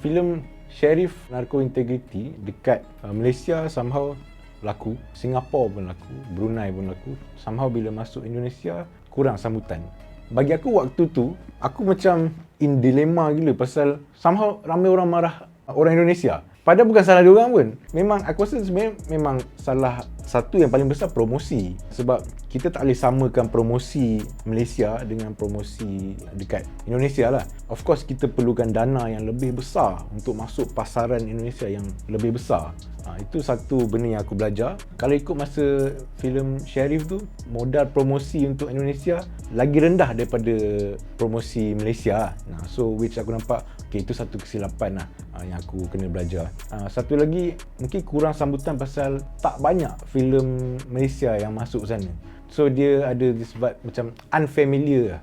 filem Sheriff Narco Integrity dekat uh, Malaysia somehow laku, Singapore pun laku, Brunei pun laku. Somehow bila masuk Indonesia kurang sambutan. Bagi aku waktu tu, aku macam in dilema gila pasal somehow ramai orang marah orang Indonesia. Padahal bukan salah dia orang pun. Memang aku rasa memang salah satu yang paling besar promosi. Sebab kita tak boleh samakan promosi Malaysia dengan promosi dekat Indonesia lah. Of course kita perlukan dana yang lebih besar untuk masuk pasaran Indonesia yang lebih besar. Ha, itu satu benda yang aku belajar. Kalau ikut masa filem Sheriff tu, modal promosi untuk Indonesia lagi rendah daripada promosi Malaysia. Nah, so which aku nampak, okay, itu satu kesilapan lah uh, yang aku kena belajar. Uh, satu lagi, mungkin kurang sambutan pasal tak banyak filem Malaysia yang masuk sana. So dia ada disebut macam unfamiliar lah.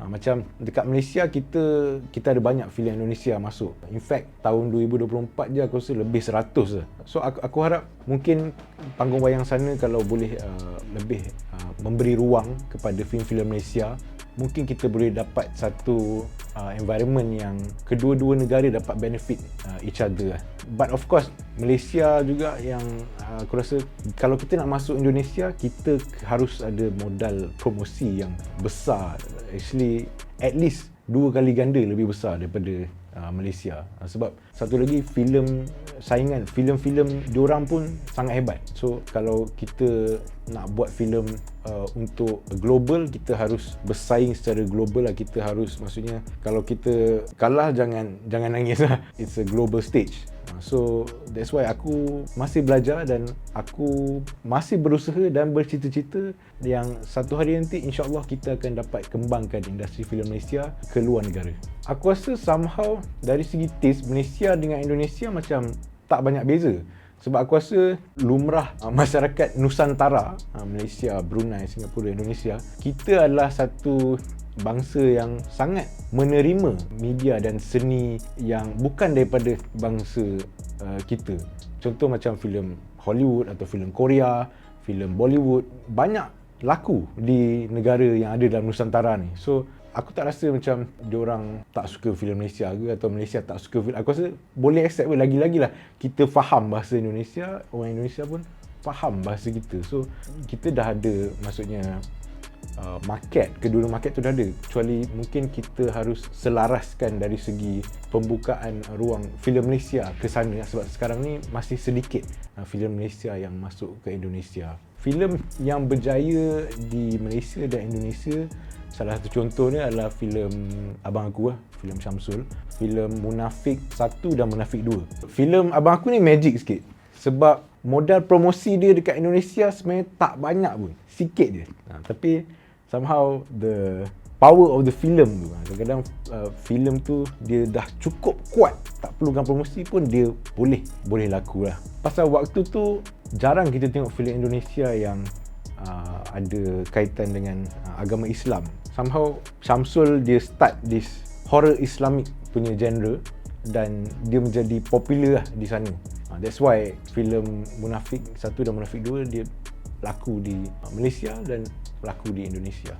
Ha, macam dekat Malaysia kita kita ada banyak filem Indonesia masuk. In fact tahun 2024 je aku rasa lebih 100 lah. So aku, aku harap mungkin panggung wayang sana kalau boleh uh, lebih uh, memberi ruang kepada filem-filem Malaysia mungkin kita boleh dapat satu uh, environment yang kedua-dua negara dapat benefit uh, each other lah. But of course Malaysia juga yang uh, aku rasa kalau kita nak masuk Indonesia kita harus ada modal promosi yang besar. Actually at least dua kali ganda lebih besar daripada uh, Malaysia. Uh, sebab satu lagi filem saingan, filem-filem diorang pun sangat hebat. So kalau kita nak buat filem uh, untuk global kita harus bersaing secara global lah kita harus maksudnya kalau kita kalah jangan jangan nangis lah it's a global stage so that's why aku masih belajar dan aku masih berusaha dan bercita-cita yang satu hari nanti insyaAllah kita akan dapat kembangkan industri filem Malaysia ke luar negara. Aku rasa somehow dari segi taste Malaysia dengan Indonesia macam tak banyak beza. Sebab aku rasa lumrah uh, masyarakat Nusantara, uh, Malaysia, Brunei, Singapura, Indonesia, kita adalah satu bangsa yang sangat menerima media dan seni yang bukan daripada bangsa uh, kita. Contoh macam filem Hollywood atau filem Korea, filem Bollywood, banyak laku di negara yang ada dalam Nusantara ni. So, aku tak rasa macam orang tak suka filem Malaysia ke atau Malaysia tak suka filem. Aku rasa boleh accept lagi-lagi lah kita faham bahasa Indonesia, orang Indonesia pun faham bahasa kita. So kita dah ada maksudnya uh, market, kedua market tu dah ada. Kecuali mungkin kita harus selaraskan dari segi pembukaan ruang filem Malaysia ke sana sebab sekarang ni masih sedikit uh, filem Malaysia yang masuk ke Indonesia. Filem yang berjaya di Malaysia dan Indonesia Salah satu contohnya adalah filem Abang Aku lah, filem Syamsul. Filem Munafik 1 dan Munafik 2. Filem Abang Aku ni magic sikit. Sebab modal promosi dia dekat Indonesia sebenarnya tak banyak pun. Sikit je. Ha, tapi somehow the power of the film tu. Ha, kadang-kadang uh, filem tu dia dah cukup kuat. Tak perlukan promosi pun dia boleh boleh laku lah. Pasal waktu tu jarang kita tengok filem Indonesia yang uh, ada kaitan dengan uh, agama Islam somehow Syamsul dia start this horror Islamic punya genre dan dia menjadi popular lah di sana. Uh, that's why filem Munafik 1 dan Munafik 2 dia laku di Malaysia dan laku di Indonesia.